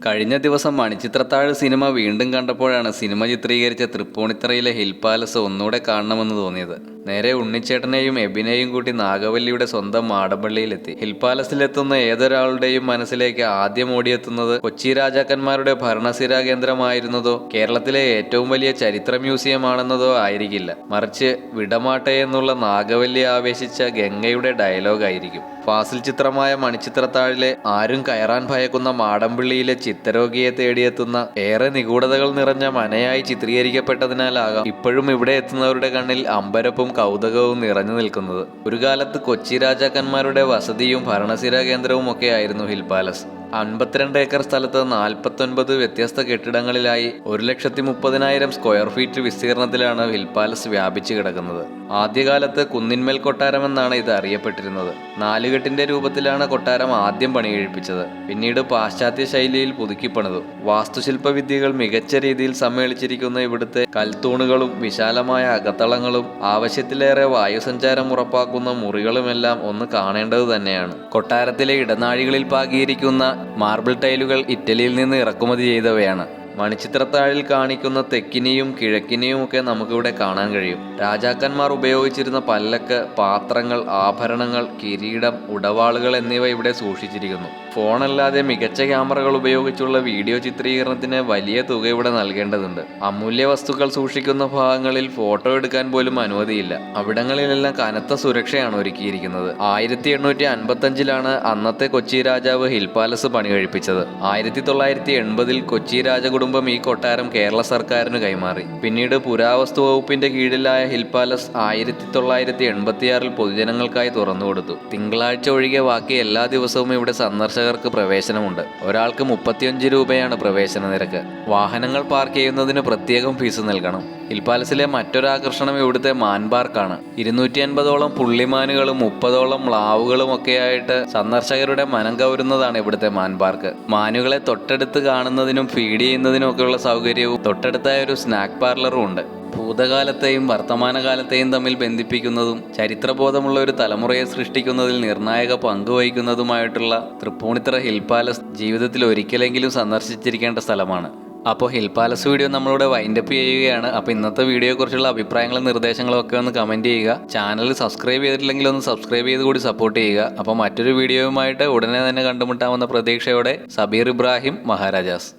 കഴിഞ്ഞ ദിവസം മണിച്ചിത്രത്താഴ് സിനിമ വീണ്ടും കണ്ടപ്പോഴാണ് സിനിമ ചിത്രീകരിച്ച തൃപ്പൂണിത്തറയിലെ ഹിൽ പാലസ് ഒന്നുകൂടെ കാണണമെന്ന് തോന്നിയത്. നേരെ ഉണ്ണിച്ചേട്ടനെയും എബിനെയും കൂട്ടി നാഗവല്ലിയുടെ സ്വന്തം മാടമ്പള്ളിയിലെത്തി. ഹിൽ പാലസിലെത്തുന്ന ഏതൊരാളുടെയും മനസ്സിലേക്ക് ആദ്യം ഓടിയെത്തുന്നത് കൊച്ചി രാജാക്കന്മാരുടെ ഭരണസിരാ കേന്ദ്രമായിരുന്നതോ കേരളത്തിലെ ഏറ്റവും വലിയ ചരിത്ര മ്യൂസിയം ആണെന്നതോ ആയിരിക്കില്ല. മറിച്ച് വിടമാട്ടെ എന്നുള്ള നാഗവല്ലി ആവേശിച്ച ഗംഗയുടെ ഡയലോഗായിരിക്കും. ഫാസിൽ ചിത്രമായ മണിച്ചിത്രത്താഴിലെ ആരും കയറാൻ ഭയക്കുന്ന മാടമ്പിള്ളിയിലെ ചിത്തരോഗിയെ തേടിയെത്തുന്ന ഏറെ നിഗൂഢതകൾ നിറഞ്ഞ മനയായി ചിത്രീകരിക്കപ്പെട്ടതിനാലാകാം ഇപ്പോഴും ഇവിടെ എത്തുന്നവരുടെ കണ്ണിൽ അമ്പരപ്പും കൗതുകവും നിറഞ്ഞു നിൽക്കുന്നത്. ഒരു കാലത്ത് കൊച്ചി രാജാക്കന്മാരുടെ വസതിയും ഭരണസിര കേന്ദ്രവും ഒക്കെ ആയിരുന്നു ഹിൽ പാലസ്. അൻപത്തിരണ്ട് ഏക്കർ സ്ഥലത്ത് നാൽപ്പത്തൊൻപത് വ്യത്യസ്ത കെട്ടിടങ്ങളിലായി ഒരു ലക്ഷത്തി മുപ്പതിനായിരം സ്ക്വയർ ഫീറ്റ് വിസ്തീർണത്തിലാണ് ഹിൽ പാലസ് വ്യാപിച്ചു കിടക്കുന്നത്. ആദ്യകാലത്ത് കുന്നിന്മേൽ കൊട്ടാരം എന്നാണ് ഇത് അറിയപ്പെട്ടിരുന്നത്. നാലുകെട്ടിന്റെ രൂപത്തിലാണ് കൊട്ടാരം ആദ്യം പണികഴിപ്പിച്ചത്. പിന്നീട് പാശ്ചാത്യ ശൈലിയിൽ പുതുക്കിപ്പണിതു വാസ്തുശില്പ വിദ്യകൾ മികച്ച രീതിയിൽ സമ്മേളിച്ചിരിക്കുന്ന ഇവിടുത്തെ കൽത്തൂണുകളും വിശാലമായ അകത്തളങ്ങളും ആവശ്യത്തിലേറെ വായുസഞ്ചാരം ഉറപ്പാക്കുന്ന മുറികളുമെല്ലാം ഒന്ന് കാണേണ്ടത് തന്നെയാണ്. കൊട്ടാരത്തിലെ ഇടനാഴികളിൽ പാകിയിരിക്കുന്ന മാർബിൾ ടൈലുകൾ ഇറ്റലിയിൽ നിന്ന് ഇറക്കുമതി ചെയ്തവയാണ്. മണിച്ചിത്രത്താഴിൽ കാണിക്കുന്ന തെക്കിനെയും കിഴക്കിനെയും ഒക്കെ നമുക്കിവിടെ കാണാൻ കഴിയും. രാജാക്കന്മാർ ഉപയോഗിച്ചിരുന്ന പല്ലക്ക് പാത്രങ്ങൾ ആഭരണങ്ങൾ കിരീടം ഉടവാളുകൾ എന്നിവ ഇവിടെ സൂക്ഷിച്ചിരിക്കുന്നു. ഫോണല്ലാതെ മികച്ച ക്യാമറകൾ ഉപയോഗിച്ചുള്ള വീഡിയോ ചിത്രീകരണത്തിന് വലിയ തുക ഇവിടെ നൽകേണ്ടതുണ്ട്. അമൂല്യ വസ്തുക്കൾ സൂക്ഷിക്കുന്ന ഭാഗങ്ങളിൽ ഫോട്ടോ എടുക്കാൻ പോലും അനുമതിയില്ല. അവിടങ്ങളിലെല്ലാം കനത്ത സുരക്ഷയാണ് ഒരുക്കിയിരിക്കുന്നത്. ആയിരത്തി എണ്ണൂറ്റി അൻപത്തഞ്ചിലാണ് അന്നത്തെ കൊച്ചി രാജാവ് ഹിൽ പാലസ് പണി കഴിപ്പിച്ചത്. ആയിരത്തി തൊള്ളായിരത്തി എൺപതിൽ കൊച്ചി രാജകുടുംബം ഈ കൊട്ടാരം കേരള സർക്കാരിന് കൈമാറി. പിന്നീട് പുരാവസ്തു വകുപ്പിന്റെ കീഴിലായ ഹിൽ പാലസ് ആയിരത്തി തൊള്ളായിരത്തി എൺപത്തിയാറിൽ പൊതുജനങ്ങൾക്കായി തുറന്നുകൊടുത്തു. തിങ്കളാഴ്ച ഒഴികെ ബാക്കി എല്ലാ ദിവസവും ഇവിടെ സന്ദർശകർക്ക് പ്രവേശനമുണ്ട്. ഒരാൾക്ക് മുപ്പത്തിയഞ്ച് രൂപയാണ് പ്രവേശന നിരക്ക്. വാഹനങ്ങൾ പാർക്ക് ചെയ്യുന്നതിന് പ്രത്യേകം ഫീസ് നൽകണം. ഹിൽ പാലസിലെ മറ്റൊരാകർഷണം ഇവിടുത്തെ മാൻപാർക്കാണ്. ഇരുന്നൂറ്റി അൻപതോളം പുള്ളിമാനുകളും മുപ്പതോളം മ്ലാവുകളും ഒക്കെയായിട്ട് സന്ദർശകരുടെ മനം കവരുന്നതാണ് ഇവിടുത്തെ മാൻപാർക്ക്. മാനുകളെ തൊട്ടടുത്ത് കാണുന്നതിനും ഫീഡ് ചെയ്യുന്നതിനും ഒക്കെയുള്ള സൗകര്യവും തൊട്ടടുത്തായ ഒരു സ്നാക്ക് പാർലറും ഉണ്ട്. ഭൂതകാലത്തെയും വർത്തമാനകാലത്തെയും തമ്മിൽ ബന്ധിപ്പിക്കുന്നതും ചരിത്രബോധമുള്ള ഒരു തലമുറയെ സൃഷ്ടിക്കുന്നതിൽ നിർണായക പങ്ക് വഹിക്കുന്നതുമായിട്ടുള്ള തൃപ്പൂണിത്തറ ഹിൽ പാലസ് ജീവിതത്തിൽ ഒരിക്കലെങ്കിലും സന്ദർശിച്ചിരിക്കേണ്ട സ്ഥലമാണ്. അപ്പോൾ ഹിൽ പാലസ് വീഡിയോ നമ്മളിവിടെ വൈൻഡപ്പ് ചെയ്യുകയാണ്. അപ്പോൾ ഇന്നത്തെ വീഡിയോയെക്കുറിച്ചുള്ള അഭിപ്രായങ്ങളും നിർദ്ദേശങ്ങളും ഒക്കെ ഒന്ന് കമന്റ് ചെയ്യുക. ചാനൽ സബ്സ്ക്രൈബ് ചെയ്തിട്ടില്ലെങ്കിൽ ഒന്ന് സബ്സ്ക്രൈബ് ചെയ്ത് കൂടി സപ്പോർട്ട് ചെയ്യുക. അപ്പോൾ മറ്റൊരു വീഡിയോയുമായിട്ട് ഉടനെ തന്നെ കണ്ടുമുട്ടാമെന്ന പ്രതീക്ഷയോടെ സബീർ ഇബ്രാഹിം മഹാരാജാസ്.